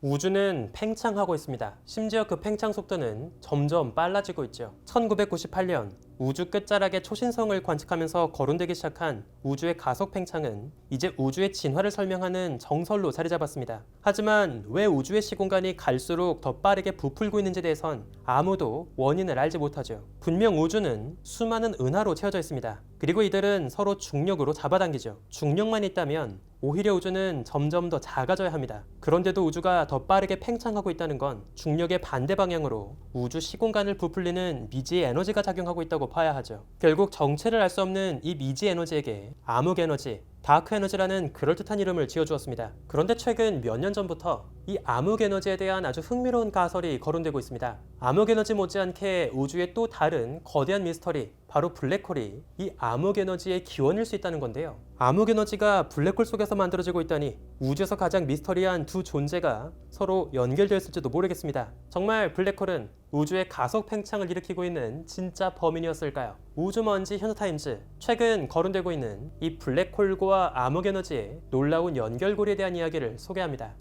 우주는 팽창하고 있습니다. 심지어 그 팽창 속도는 점점 빨라지고 있죠. 1998년 우주 끝자락의 초신성을 관측하면서 거론되기 시작한 우주의 가속 팽창은 이제 우주의 진화를 설명하는 정설로 자리 잡았습니다. 하지만 왜 우주의 시공간이 갈수록 더 빠르게 부풀고 있는지에 대해선 아무도 원인을 알지 못하죠. 분명 우주는 수많은 은하로 채워져 있습니다. 그리고 이들은 서로 중력으로 잡아당기죠. 중력만 있다면 오히려 우주는 점점 더 작아져야 합니다. 그런데도 우주가 더 빠르게 팽창하고 있다는 건 중력의 반대 방향으로 우주 시공간을 부풀리는 미지의 에너지가 작용하고 있다고 봐야 하죠. 결국 정체를 알 수 없는 이 미지 에너지에게 암흑 에너지, 다크 에너지라는 그럴듯한 이름을 지어주었습니다. 그런데 최근 몇 년 전부터 이 암흑 에너지에 대한 아주 흥미로운 가설이 거론되고 있습니다. 암흑 에너지 못지않게 우주의 또 다른 거대한 미스터리, 바로 블랙홀이 이 암흑 에너지의 기원일 수 있다는 건데요. 암흑 에너지가 블랙홀 속에서 만들어지고 있다니 우주에서 가장 미스터리한 두 존재가 서로 연결되었을지도 모르겠습니다. 정말 블랙홀은 우주의 가속 팽창을 일으키고 있는 진짜 범인이었을까요? 우주먼지 현타임즈 최근 거론되고 있는 이 블랙홀과 암흑 에너지의 놀라운 연결고리에 대한 이야기를 소개합니다.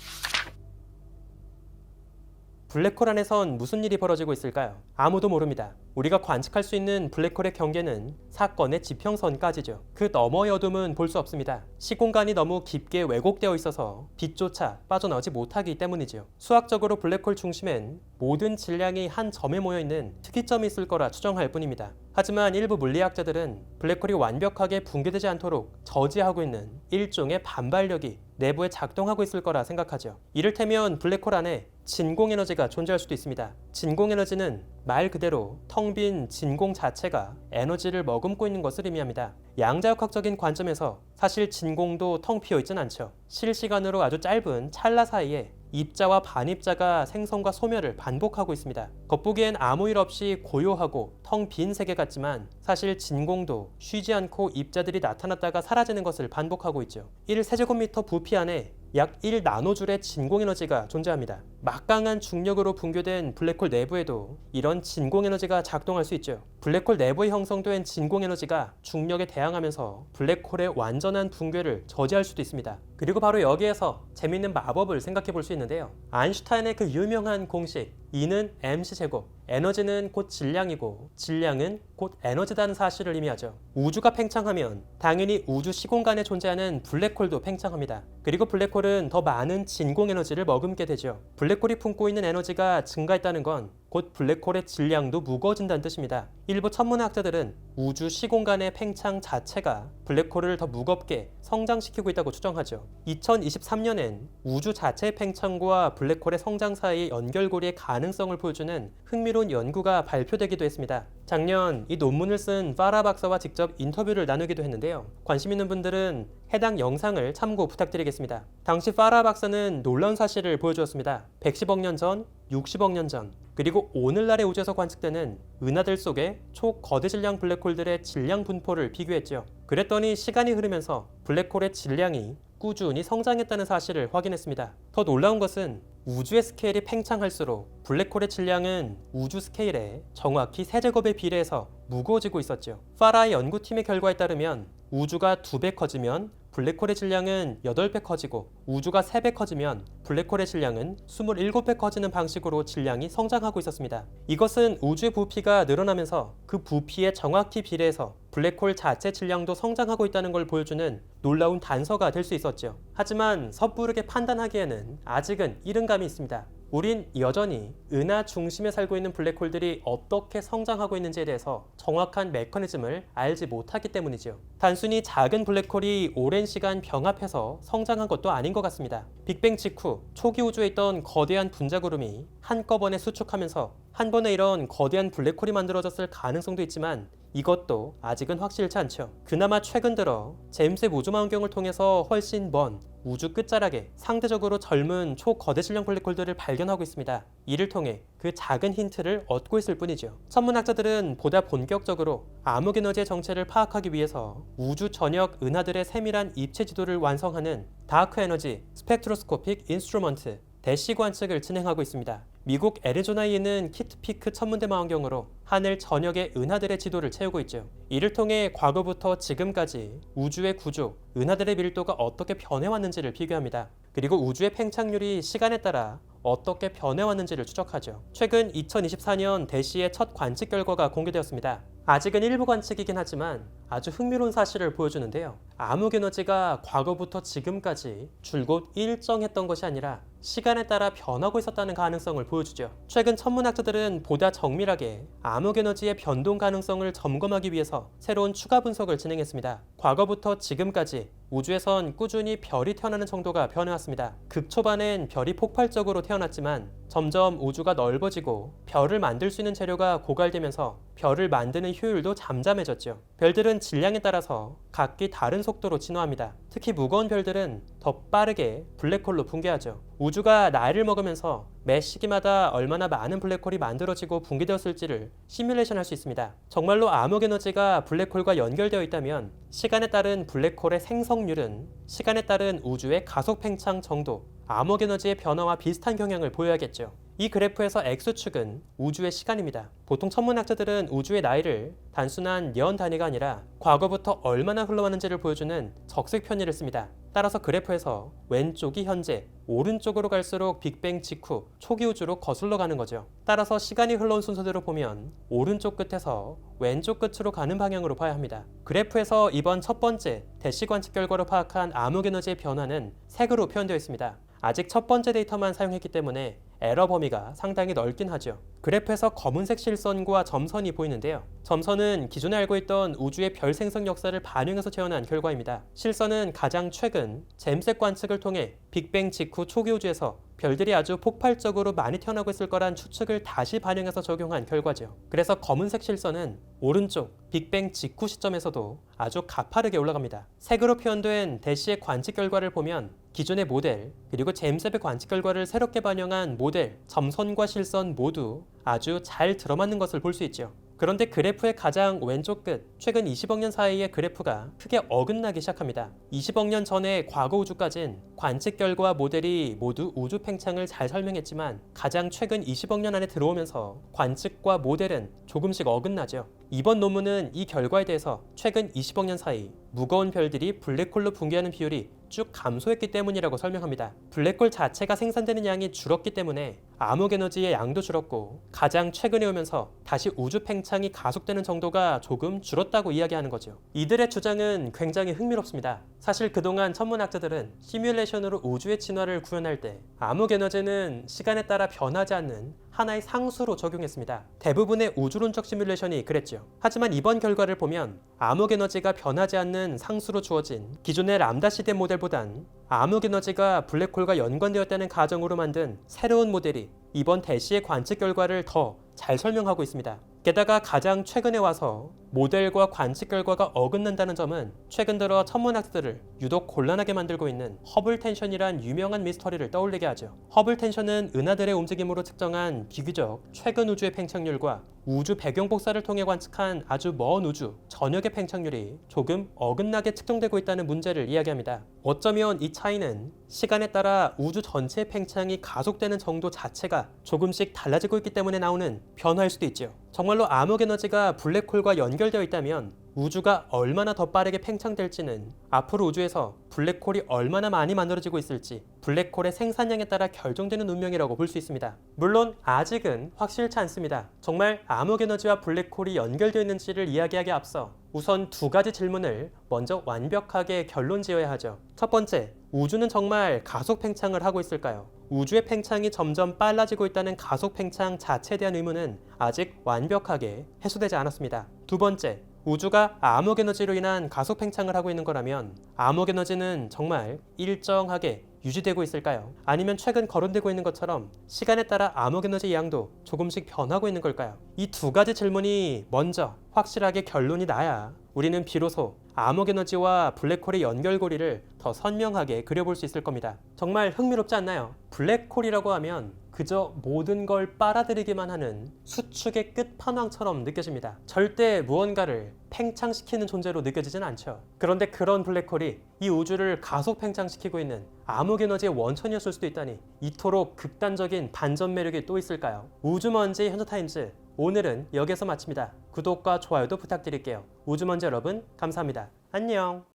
블랙홀 안에선 무슨 일이 벌어지고 있을까요? 아무도 모릅니다. 우리가 관측할 수 있는 블랙홀의 경계는 사건의 지평선까지죠. 그 너머의 어둠은 볼 수 없습니다. 시공간이 너무 깊게 왜곡되어 있어서 빛조차 빠져나오지 못하기 때문이죠. 수학적으로 블랙홀 중심엔 모든 질량이 한 점에 모여 있는 특이점이 있을 거라 추정할 뿐입니다. 하지만 일부 물리학자들은 블랙홀이 완벽하게 붕괴되지 않도록 저지하고 있는 일종의 반발력이 내부에 작동하고 있을 거라 생각하죠. 이를테면 블랙홀 안에 진공 에너지가 존재할 수도 있습니다. 진공 에너지는 말 그대로 텅 빈 진공 자체가 에너지를 머금고 있는 것을 의미합니다. 양자역학적인 관점에서 사실 진공도 텅 비어 있진 않죠. 실시간으로 아주 짧은 찰나 사이에 입자와 반입자가 생성과 소멸을 반복하고 있습니다. 겉보기엔 아무 일 없이 고요하고 텅 빈 세계 같지만 사실 진공도 쉬지 않고 입자들이 나타났다가 사라지는 것을 반복하고 있죠. 1세제곱미터 부피 안에 약 1나노줄의 진공 에너지가 존재합니다. 막강한 중력으로 붕괴된 블랙홀 내부에도 이런 진공 에너지가 작동할 수 있죠. 블랙홀 내부에 형성된 진공 에너지가 중력에 대항하면서 블랙홀의 완전한 붕괴를 저지할 수도 있습니다. 그리고 바로 여기에서 재밌는 마법을 생각해 볼 수 있는데요. 아인슈타인의 그 유명한 공식 E는 mc 제곱, 에너지는 곧 질량이고 질량은 곧 에너지다는 사실을 의미하죠. 우주가 팽창하면 당연히 우주 시공간에 존재하는 블랙홀도 팽창합니다. 그리고 블랙홀은 더 많은 진공 에너지를 머금게 되죠. 블랙홀이 품고 있는 에너지가 증가했다는 건곧 블랙홀의 질량도 무거워진다는 뜻입니다. 일부 천문학자들은 우주 시공간의 팽창 자체가 블랙홀을 더 무겁게 성장시키고 있다고 추정하죠. 2023년엔 우주 자체의 팽창과 블랙홀의 성장 사이의 연결고리의 가능성을 보여주는 흥미로운 연구가 발표되기도 했습니다. 작년 이 논문을 쓴 파라 박사와 직접 인터뷰를 나누기도 했는데요. 관심 있는 분들은 해당 영상을 참고 부탁드리겠습니다. 당시 파라 박사는 놀라운 사실을 보여주었습니다. 110억 년 전, 60억 년 전, 그리고 오늘날의 우주에서 관측되는 은하들 속의 초거대 질량 블랙홀들의 질량 분포를 비교했죠. 그랬더니 시간이 흐르면서 블랙홀의 질량이 꾸준히 성장했다는 사실을 확인했습니다. 더 놀라운 것은 우주의 스케일이 팽창할수록 블랙홀의 질량은 우주 스케일에 정확히 세제곱에 비례해서 무거워지고 있었죠. 파라의 연구팀의 결과에 따르면 우주가 두 배 커지면 블랙홀의 질량은 8배 커지고 우주가 3배 커지면 블랙홀의 질량은 27배 커지는 방식으로 질량이 성장하고 있었습니다. 이것은 우주의 부피가 늘어나면서 그 부피에 정확히 비례해서 블랙홀 자체 질량도 성장하고 있다는 걸 보여주는 놀라운 단서가 될 수 있었죠. 하지만 섣부르게 판단하기에는 아직은 이른 감이 있습니다. 우린 여전히 은하 중심에 살고 있는 블랙홀들이 어떻게 성장하고 있는지에 대해서 정확한 메커니즘을 알지 못하기 때문이죠. 단순히 작은 블랙홀이 오랜 시간 병합해서 성장한 것도 아닌 것 같습니다. 빅뱅 직후 초기 우주에 있던 거대한 분자구름이 한꺼번에 수축하면서 한 번에 이런 거대한 블랙홀이 만들어졌을 가능성도 있지만 이것도 아직은 확실치 않죠. 그나마 최근 들어 제임스 우주망원경을 통해서 훨씬 먼 우주 끝자락에 상대적으로 젊은 초거대 질량 블랙홀들을 발견하고 있습니다. 이를 통해 그 작은 힌트를 얻고 있을 뿐이죠. 천문학자들은 보다 본격적으로 암흑 에너지의 정체를 파악하기 위해서 우주 전역 은하들의 세밀한 입체 지도를 완성하는 다크 에너지 스펙트로스코픽 인스트루먼트 대시 관측을 진행하고 있습니다. 미국 애리조나에 있는 키트피크 천문대 망원경으로 하늘 전역의 은하들의 지도를 채우고 있죠. 이를 통해 과거부터 지금까지 우주의 구조, 은하들의 밀도가 어떻게 변해왔는지를 비교합니다. 그리고 우주의 팽창률이 시간에 따라 어떻게 변해왔는지를 추적하죠. 최근 2024년 대시의 첫 관측 결과가 공개되었습니다. 아직은 일부 관측이긴 하지만 아주 흥미로운 사실을 보여주는데요. 암흑 에너지가 과거부터 지금까지 줄곧 일정했던 것이 아니라 시간에 따라 변하고 있었다는 가능성을 보여주죠. 최근 천문학자들은 보다 정밀하게 암흑 에너지의 변동 가능성을 점검하기 위해서 새로운 추가 분석을 진행했습니다. 과거부터 지금까지 우주에선 꾸준히 별이 태어나는 정도가 변해왔습니다. 극초반엔 별이 폭발적으로 태어났지만 점점 우주가 넓어지고 별을 만들 수 있는 재료가 고갈되면서 별을 만드는 효율도 잠잠해졌죠. 별들은 질량에 따라서 각기 다른 속도로 진화합니다. 특히 무거운 별들은 더 빠르게 블랙홀로 붕괴하죠. 우주가 나이를 먹으면서 매 시기마다 얼마나 많은 블랙홀이 만들어지고 붕괴되었을지를 시뮬레이션 할 수 있습니다. 정말로 암흑 에너지가 블랙홀과 연결되어 있다면 시간에 따른 블랙홀의 생성률은 시간에 따른 우주의 가속 팽창 정도, 암흑 에너지의 변화와 비슷한 경향을 보여야겠죠. 이 그래프에서 X축은 우주의 시간입니다. 보통 천문학자들은 우주의 나이를 단순한 년 단위가 아니라 과거부터 얼마나 흘러왔는지를 보여주는 적색 편의를 씁니다. 따라서 그래프에서 왼쪽이 현재, 오른쪽으로 갈수록 빅뱅 직후 초기 우주로 거슬러 가는 거죠. 따라서 시간이 흘러온 순서대로 보면 오른쪽 끝에서 왼쪽 끝으로 가는 방향으로 봐야 합니다. 그래프에서 이번 첫 번째 대시 관측 결과로 파악한 암흑 에너지의 변화는 색으로 표현되어 있습니다. 아직 첫 번째 데이터만 사용했기 때문에 에러 범위가 상당히 넓긴 하죠. 그래프에서 검은색 실선과 점선이 보이는데요. 점선은 기존에 알고 있던 우주의 별 생성 역사를 반영해서 재현한 결과입니다. 실선은 가장 최근 잼색 관측을 통해 빅뱅 직후 초기 우주에서 별들이 아주 폭발적으로 많이 태어나고 있을 거란 추측을 다시 반영해서 적용한 결과죠. 그래서 검은색 실선은 오른쪽 빅뱅 직후 시점에서도 아주 가파르게 올라갑니다. 색으로 표현된 대시의 관측 결과를 보면 기존의 모델 그리고 제임스웹의 관측 결과를 새롭게 반영한 모델 점선과 실선 모두 아주 잘 들어맞는 것을 볼 수 있죠. 그런데 그래프의 가장 왼쪽 끝, 최근 20억 년 사이의 그래프가 크게 어긋나기 시작합니다. 20억 년 전의 과거 우주까진 관측 결과 모델이 모두 우주 팽창을 잘 설명했지만 가장 최근 20억 년 안에 들어오면서 관측과 모델은 조금씩 어긋나죠. 이번 논문은 이 결과에 대해서 최근 20억 년 사이 무거운 별들이 블랙홀로 붕괴하는 비율이 쭉 감소했기 때문이라고 설명합니다. 블랙홀 자체가 생산되는 양이 줄었기 때문에 암흑 에너지의 양도 줄었고 가장 최근에 오면서 다시 우주 팽창이 가속되는 정도가 조금 줄었다고 이야기하는 거죠. 이들의 주장은 굉장히 흥미롭습니다. 사실 그동안 천문학자들은 시뮬레이션으로 우주의 진화를 구현할 때 암흑 에너지는 시간에 따라 변하지 않는 하나의 상수로 적용했습니다. 대부분의 우주론적 시뮬레이션이 그랬죠. 하지만 이번 결과를 보면 암흑 에너지가 변하지 않는 상수로 주어진 기존의 람다 시대 모델보단 암흑 에너지가 블랙홀과 연관되었다는 가정으로 만든 새로운 모델이 이번 대시의 관측 결과를 더 잘 설명하고 있습니다. 게다가 가장 최근에 와서 모델과 관측 결과가 어긋난다는 점은 최근 들어 천문학자들을 유독 곤란하게 만들고 있는 허블 텐션이란 유명한 미스터리를 떠올리게 하죠. 허블 텐션은 은하들의 움직임으로 측정한 비교적 최근 우주의 팽창률과 우주 배경 복사를 통해 관측한 아주 먼 우주 전역의 팽창률이 조금 어긋나게 측정되고 있다는 문제를 이야기합니다. 어쩌면 이 차이는 시간에 따라 우주 전체의 팽창이 가속되는 정도 자체가 조금씩 달라지고 있기 때문에 나오는 변화일 수도 있죠. 정말로 암흑 에너지가 블랙홀과 연결되어 있다면 우주가 얼마나 더 빠르게 팽창될지는 앞으로 우주에서 블랙홀이 얼마나 많이 만들어지고 있을지 블랙홀의 생산량에 따라 결정되는 운명이라고 볼 수 있습니다. 물론 아직은 확실치 않습니다. 정말 암흑 에너지와 블랙홀이 연결되어 있는지를 이야기하기 앞서 우선 두 가지 질문을 먼저 완벽하게 결론 지어야 하죠. 첫 번째, 우주는 정말 가속 팽창을 하고 있을까요? 우주의 팽창이 점점 빨라지고 있다는 가속 팽창 자체에 대한 의문은 아직 완벽하게 해소되지 않았습니다. 두 번째, 우주가 암흑 에너지로 인한 가속 팽창을 하고 있는 거라면 암흑 에너지는 정말 일정하게 유지되고 있을까요? 아니면 최근 거론되고 있는 것처럼 시간에 따라 암흑 에너지 양도 조금씩 변하고 있는 걸까요? 이 두 가지 질문이 먼저 확실하게 결론이 나야 우리는 비로소 암흑 에너지와 블랙홀의 연결고리를 더 선명하게 그려볼 수 있을 겁니다. 정말 흥미롭지 않나요? 블랙홀이라고 하면 그저 모든 걸 빨아들이기만 하는 수축의 끝판왕처럼 느껴집니다. 절대 무언가를 팽창시키는 존재로 느껴지진 않죠. 그런데 그런 블랙홀이 이 우주를 가속 팽창시키고 있는 암흑 에너지의 원천이었을 수도 있다니 이토록 극단적인 반전 매력이 또 있을까요? 우주먼지 현저타임즈 오늘은 여기서 마칩니다. 구독과 좋아요도 부탁드릴게요. 우주먼지 여러분 감사합니다. 안녕.